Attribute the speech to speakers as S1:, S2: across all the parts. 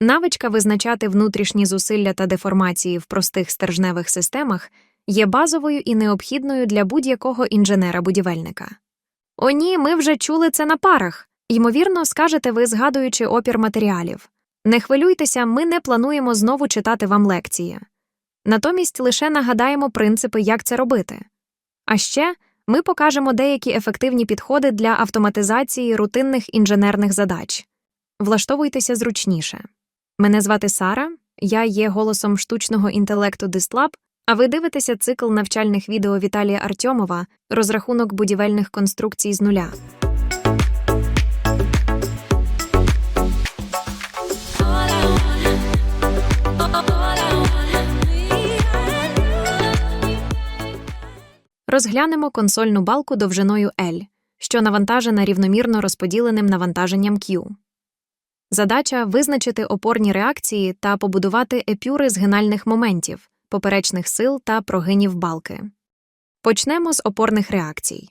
S1: Навичка визначати внутрішні зусилля та деформації в простих стержневих системах є базовою і необхідною для будь-якого інженера-будівельника. О, ні, ми вже чули це на парах. Ймовірно, скажете ви, згадуючи опір матеріалів. Не хвилюйтеся, ми не плануємо знову читати вам лекції. Натомість лише нагадаємо принципи, як це робити. А ще ми покажемо деякі ефективні підходи для автоматизації рутинних інженерних задач. Влаштовуйтеся зручніше. Мене звати Сара, я є голосом штучного інтелекту Дистлаб, а ви дивитеся цикл навчальних відео Віталія Артьомова розрахунок будівельних конструкцій з нуля. Розглянемо консольну балку довжиною L, що навантажена рівномірно розподіленим навантаженням Q. Задача визначити опорні реакції та побудувати епюри згинальних моментів, поперечних сил та прогинів балки. Почнемо з опорних реакцій.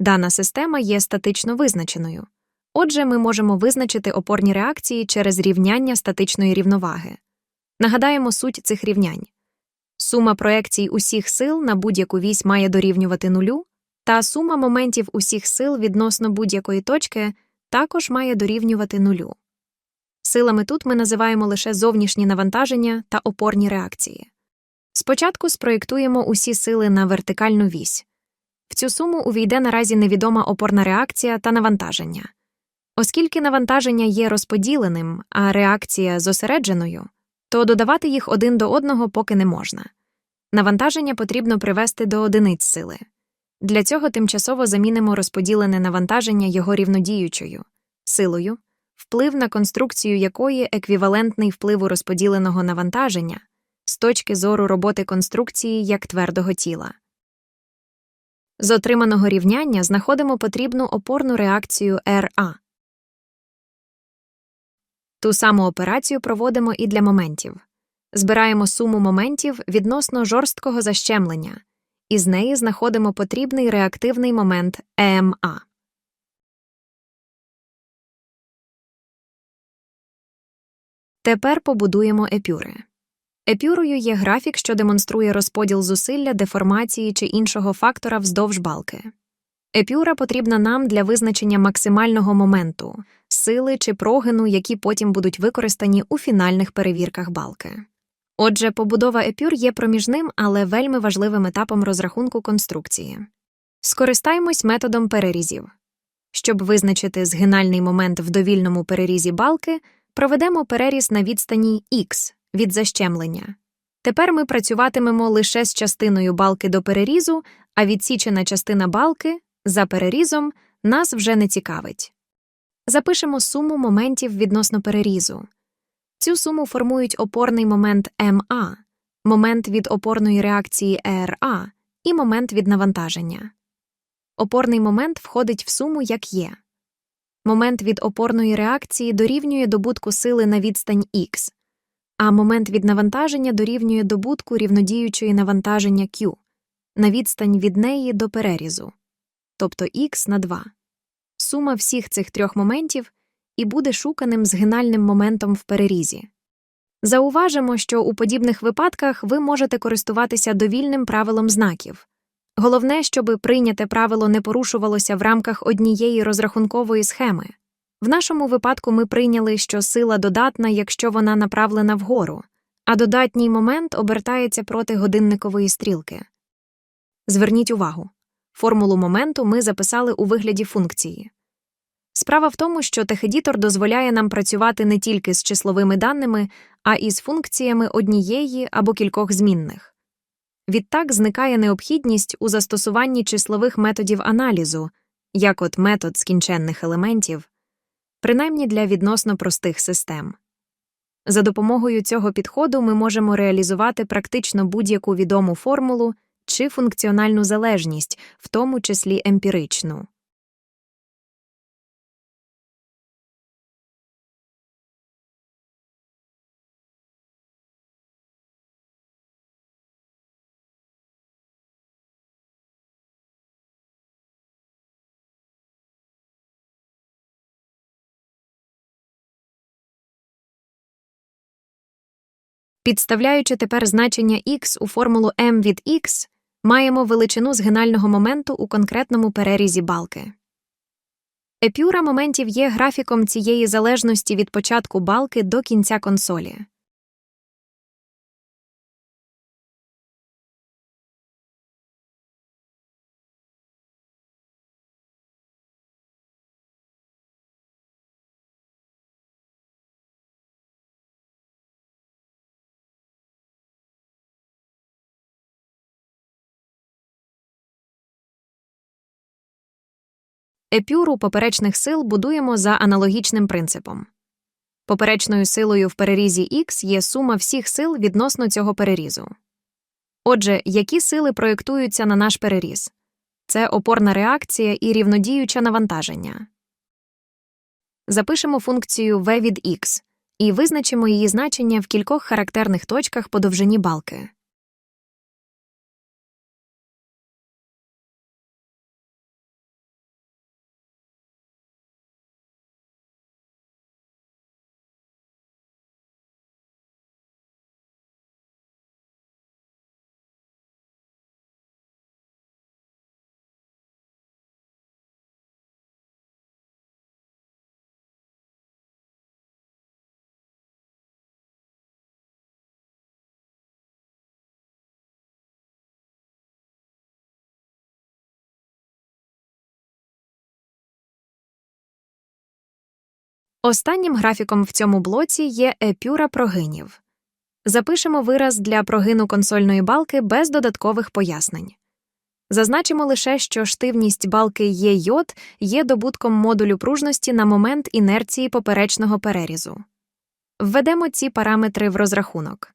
S1: Дана система є статично визначеною. Отже, ми можемо визначити опорні реакції через рівняння статичної рівноваги. Нагадаємо суть цих рівнянь. Сума проекцій усіх сил на будь-яку вісь має дорівнювати нулю, та сума моментів усіх сил відносно будь-якої точки також має дорівнювати нулю. Силами тут ми називаємо лише зовнішні навантаження та опорні реакції. Спочатку спроєктуємо усі сили на вертикальну вісь. В цю суму увійде наразі невідома опорна реакція та навантаження. Оскільки навантаження є розподіленим, а реакція зосередженою, то додавати їх один до одного поки не можна. Навантаження потрібно привести до одиниць сили. Для цього тимчасово замінимо розподілене навантаження його рівнодіючою силою, вплив на конструкцію якої еквівалентний впливу розподіленого навантаження з точки зору роботи конструкції як твердого тіла. З отриманого рівняння знаходимо потрібну опорну реакцію РА. Ту саму операцію проводимо і для моментів. Збираємо суму моментів відносно жорсткого защемлення, і з неї знаходимо потрібний реактивний момент ЕМА. Тепер побудуємо епюри. Епюрою є графік, що демонструє розподіл зусилля, деформації чи іншого фактора вздовж балки. Епюра потрібна нам для визначення максимального моменту, сили чи прогину, які потім будуть використані у фінальних перевірках балки. Отже, побудова епюр є проміжним, але вельми важливим етапом розрахунку конструкції. Скористаймось методом перерізів. Щоб визначити згинальний момент в довільному перерізі балки, проведемо переріз на відстані Х від защемлення. Тепер ми працюватимемо лише з частиною балки до перерізу, а відсічена частина балки за перерізом нас вже не цікавить. Запишемо суму моментів відносно перерізу. Цю суму формують опорний момент МА, момент від опорної реакції ЕРА і момент від навантаження. Опорний момент входить в суму як є. Момент від опорної реакції дорівнює добутку сили на відстань Х, а момент від навантаження дорівнює добутку рівнодіючої навантаження Q на відстань від неї до перерізу, тобто Х на 2. Сума всіх цих трьох моментів і буде шуканим згинальним моментом в перерізі. Зауважимо, що у подібних випадках ви можете користуватися довільним правилом знаків. Головне, щоб прийняте правило не порушувалося в рамках однієї розрахункової схеми. В нашому випадку ми прийняли, що сила додатна, якщо вона направлена вгору, а додатній момент обертається проти годинникової стрілки. Зверніть увагу формулу моменту ми записали у вигляді функції. Справа в тому, що техедітор дозволяє нам працювати не тільки з числовими даними, а і з функціями однієї або кількох змінних. Відтак зникає необхідність у застосуванні числових методів аналізу, як от метод скінченних елементів, принаймні для відносно простих систем. За допомогою цього підходу ми можемо реалізувати практично будь-яку відому формулу чи функціональну залежність, в тому числі емпіричну. Підставляючи тепер значення x у формулу m від x, маємо величину згинального моменту у конкретному перерізі балки. Епюра моментів є графіком цієї залежності від початку балки до кінця консолі. Епюру поперечних сил будуємо за аналогічним принципом. Поперечною силою в перерізі Х є сума всіх сил відносно цього перерізу. Отже, які сили проєктуються на наш переріз? Це опорна реакція і рівнодіюче навантаження. Запишемо функцію v від x і визначимо її значення в кількох характерних точках по довжині балки. Останнім графіком в цьому блоці є епюра прогинів. Запишемо вираз для прогину консольної балки без додаткових пояснень. Зазначимо лише, що штивність балки є йод є добутком модулю пружності на момент інерції поперечного перерізу. Введемо ці параметри в розрахунок.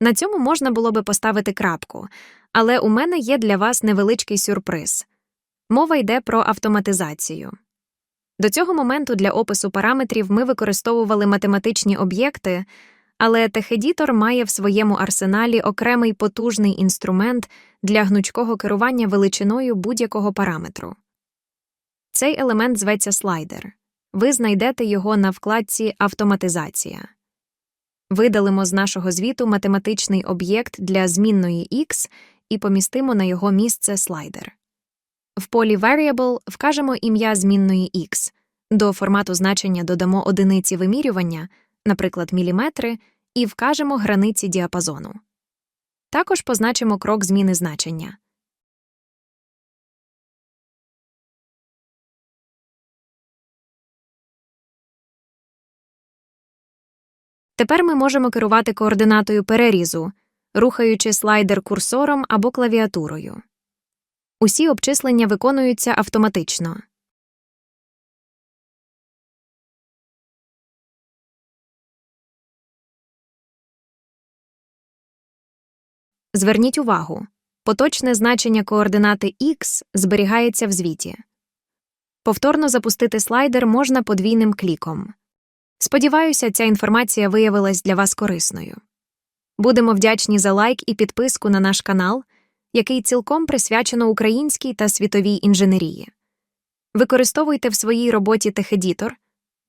S1: На цьому можна було би поставити крапку, але у мене є для вас невеличкий сюрприз. Мова йде про автоматизацію. До цього моменту для опису параметрів ми використовували математичні об'єкти, але техедітор має в своєму арсеналі окремий потужний інструмент для гнучкого керування величиною будь-якого параметру. Цей елемент зветься слайдер. Ви знайдете його на вкладці Автоматизація. Видалимо з нашого звіту математичний об'єкт для змінної x і помістимо на його місце слайдер. В полі Variable вкажемо ім'я змінної x, до формату значення додамо одиниці вимірювання, наприклад, міліметри, і вкажемо границі діапазону. Також позначимо крок зміни значення. Тепер ми можемо керувати координатою перерізу, рухаючи слайдер курсором або клавіатурою. Усі обчислення виконуються автоматично. Зверніть увагу поточне значення координати x зберігається в звіті. Повторно запустити слайдер можна подвійним кліком. Сподіваюся, ця інформація виявилась для вас корисною. Будемо вдячні за лайк і підписку на наш канал, який цілком присвячено українській та світовій інженерії. Використовуйте в своїй роботі техедітор,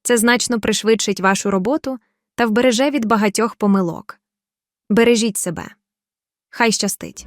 S1: це значно пришвидшить вашу роботу та вбереже від багатьох помилок. Бережіть себе. Хай щастить!